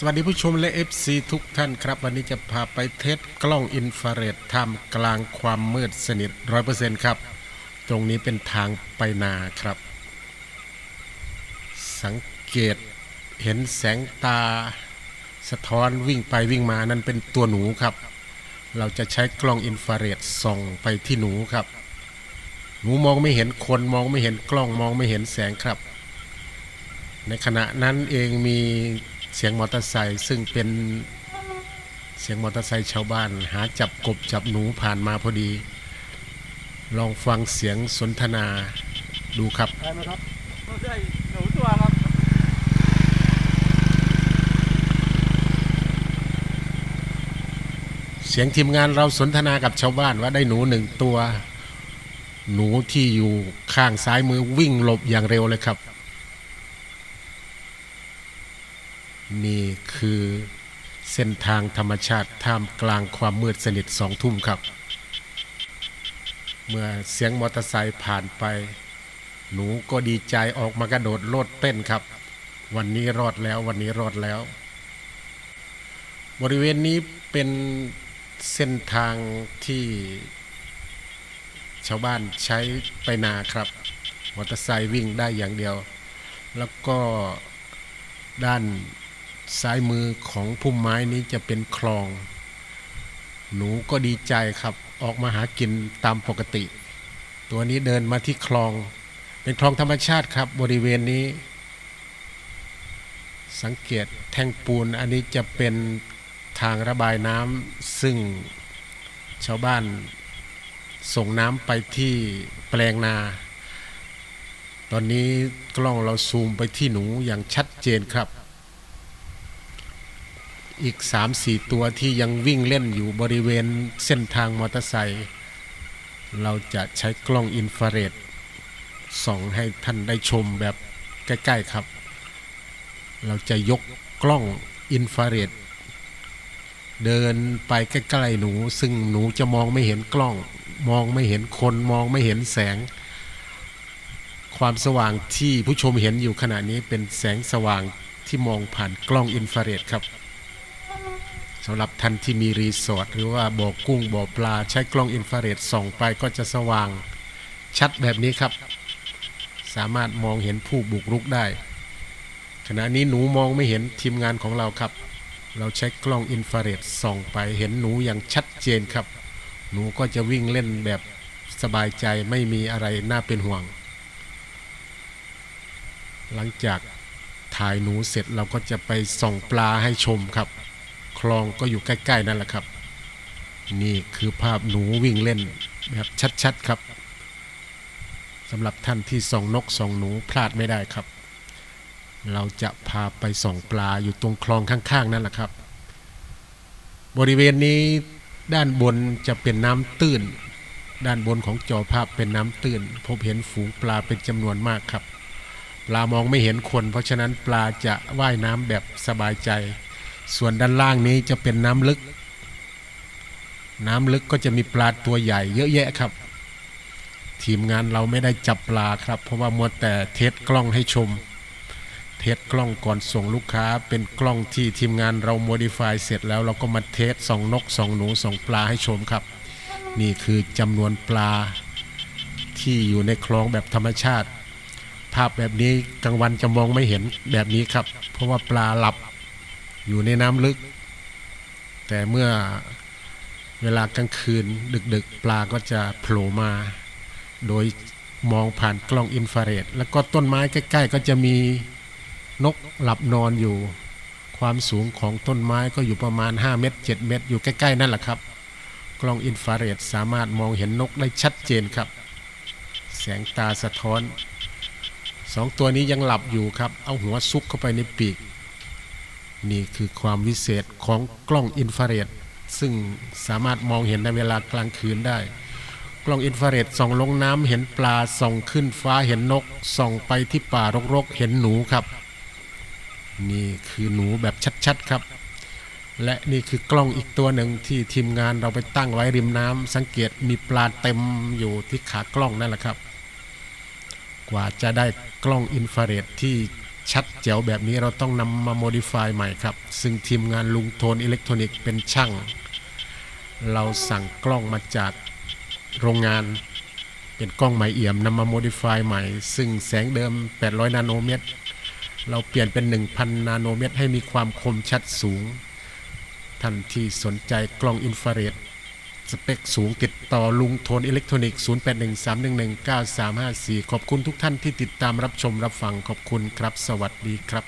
สวัสดีผู้ชมและ FC ทุกท่านครับ วันนี้จะพาไปเทสกล้องอินฟราเรดท่ามกลางความมืดสนิท 100%ครับ ตรงนี้เป็นทางไปนาครับ สังเกตเห็นแสงตา สะท้อนวิ่งไปวิ่งมานั่นเป็นตัวหนูครับ เราจะใช้กล้องอินฟราเรดส่องไปที่หนูครับ หนูมองไม่เห็นคนมองไม่เห็นกล้องมองไม่เห็นแสงครับ ในขณะนั้นเองมี เสียงมอเตอร์ไซค์ซึ่งเป็นเสียงมอเตอร์ไซค์ชาวบ้าน หาจับกบจับหนูผ่านมาพอดี ลองฟังเสียงสนทนาดูครับได้ไหมครับได้หนูตัวครับเสียงทีมงานเราสนทนากับชาวบ้านว่าได้หนูหนึ่งตัว หนูที่อยู่ข้างซ้ายมือวิ่งหลบอย่างเร็วเลยครับ นี่คือเส้นทางธรรมชาติท่ามกลางความมืดสนิทสองทุ่มครับ เมื่อเสียงมอเตอร์ไซค์ผ่านไป หนูก็ดีใจออกมากระโดดโลดเต้นครับ วันนี้รอดแล้ววันนี้รอดแล้ว บริเวณนี้เป็นเส้นทางที่ชาวบ้านใช้ไปนาครับมอเตอร์ไซค์วิ่งได้อย่างเดียว แล้วก็ด้าน ซ้ายมือของพุ่มไม้นี้จะเป็นคลอง หนูก็ดีใจครับ ออกมาหากินตามปกติ ตัวนี้เดินมาที่คลอง เป็นคลองธรรมชาติครับ บริเวณนี้ สังเกตแท่งปูนอันนี้จะเป็นทางระบายน้ำซึ่งชาวบ้านส่งน้ำไปที่แปลงนา ตอนนี้กล้องเราซูมไปที่หนูอย่างชัดเจนครับ อีก3-4ตัวที่ยังวิ่งเล่นอยู่บริเวณเส้นทางมอเตอร์ไซค์เราจะใช้กล้องอินฟราเรดส่องให้ท่านได้ชมแบบใกล้ ๆ ครับ เราจะยกกล้องอินฟราเรดเดินไปใกล้ๆหนู ซึ่งหนูจะมองไม่เห็นกล้อง มองไม่เห็นคนมองไม่เห็นแสง ความสว่างที่ผู้ชมเห็นอยู่ขณะนี้เป็นแสงสว่างที่มองผ่านกล้องอินฟราเรดครับ สำหรับท่านที่มีรีสอร์ทหรือว่าบ่อกุ้งบ่อปลาใช้กล้องอินฟราเรดส่องไปก็จะสว่างชัดแบบนี้ครับ สามารถมองเห็นผู้บุกรุกได้ ขณะนี้หนูมองไม่เห็นทีมงานของเราครับ เราใช้กล้องอินฟราเรดส่องไปเห็นหนูอย่างชัดเจนครับ หนูก็จะวิ่งเล่นแบบสบายใจไม่มีอะไรน่าเป็นห่วง หลังจากถ่ายหนูเสร็จเราก็จะไปส่องปลาให้ชมครับ คลองก็อยู่ใกล้ ๆ นั่นแหละครับ นี่คือภาพหนูวิ่งเล่นแบบชัดๆครับสำหรับท่านที่ส่องนกส่องหนูพลาดไม่ได้ครับ เราจะพาไปส่องปลาอยู่ตรงคลองข้างๆนั่นแหละครับ บริเวณนี้ด้านบนจะเป็นน้ำตื้น ด้านบนของจอภาพเป็นน้ำตื้น พบเห็นฝูงปลาเป็นจำนวนมากครับ ปลามองไม่เห็นคน เพราะฉะนั้นปลาจะว่ายน้ำแบบสบายใจ ส่วนด้านล่างนี้จะเป็นน้ำลึก น้ำลึกก็จะมีปลาตัวใหญ่เยอะแยะครับ ทีมงานเราไม่ได้จับปลาครับ เพราะว่ามัวแต่เทสกล้องให้ชม เทสกล้องก่อนส่งลูกค้า เป็นกล้องที่ทีมงานเราโมดิฟายเสร็จแล้วเราก็มาเทสสองนกสองหนูสองปลาให้ชมครับ นี่คือจำนวนปลาที่อยู่ในคลองแบบธรรมชาติ ภาพแบบนี้กลางวันจะมองไม่เห็นแบบนี้ครับ เพราะว่าปลาหลับ อยู่ในน้ำลึก แต่เมื่อเวลากลางคืนดึกๆ ปลาก็จะโผล่มา โดยมองผ่านกล้องอินฟราเรดแล้วก็ต้นไม้ใกล้ ๆ ก็จะมีนกหลับนอนอยู่ ความสูงของต้นไม้ก็อยู่ประมาณ 5 เมตร 7 เมตร อยู่ใกล้ๆ นั่นแหละครับ กล้องอินฟราเรดสามารถมองเห็นนกได้ชัดเจนครับ แสงตาสะท้อนสองตัวนี้ยังหลับอยู่ครับ เอาหัวซุกเข้าไปในปีก นี่คือความวิเศษของกล้องอินฟราเรดซึ่งสามารถมองเห็นในเวลากลางคืนได้ กล้องอินฟราเรดส่องลงน้ำเห็นปลาส่องขึ้นฟ้าเห็นนกส่องไปที่ป่ารกๆ เห็นหนูครับ นี่คือหนูแบบชัดๆครับ และนี่คือกล้องอีกตัวหนึ่งที่ทีมงานเราไปตั้งไว้ริมน้ำสังเกตมีปลาเต็มอยู่ที่ขากล้องนั่นแหละครับ กว่าจะได้กล้องอินฟราเรดที่ ชัดแจ๋วแบบนี้เราต้องนำมาโมดิฟายใหม่ครับ ซึ่งทีมงานลุงโทนอิเล็กทรอนิกส์เป็นช่าง เราสั่งกล้องมาจากโรงงาน เป็นกล้องใหม่เอี่ยมนำมาโมดิฟายใหม่ ซึ่งแสงเดิม 800 นาโนเมตร เราเปลี่ยนเป็น 1,000 นาโนเมตร ให้มีความคมชัดสูง ท่านที่สนใจกล้องอินฟราเรด สเปคสูงติดต่อลุงโทนอิเล็กทรอนิกส์ 0813119354 ขอบคุณทุกท่านที่ติดตามรับชมรับฟังขอบคุณครับ สวัสดีครับ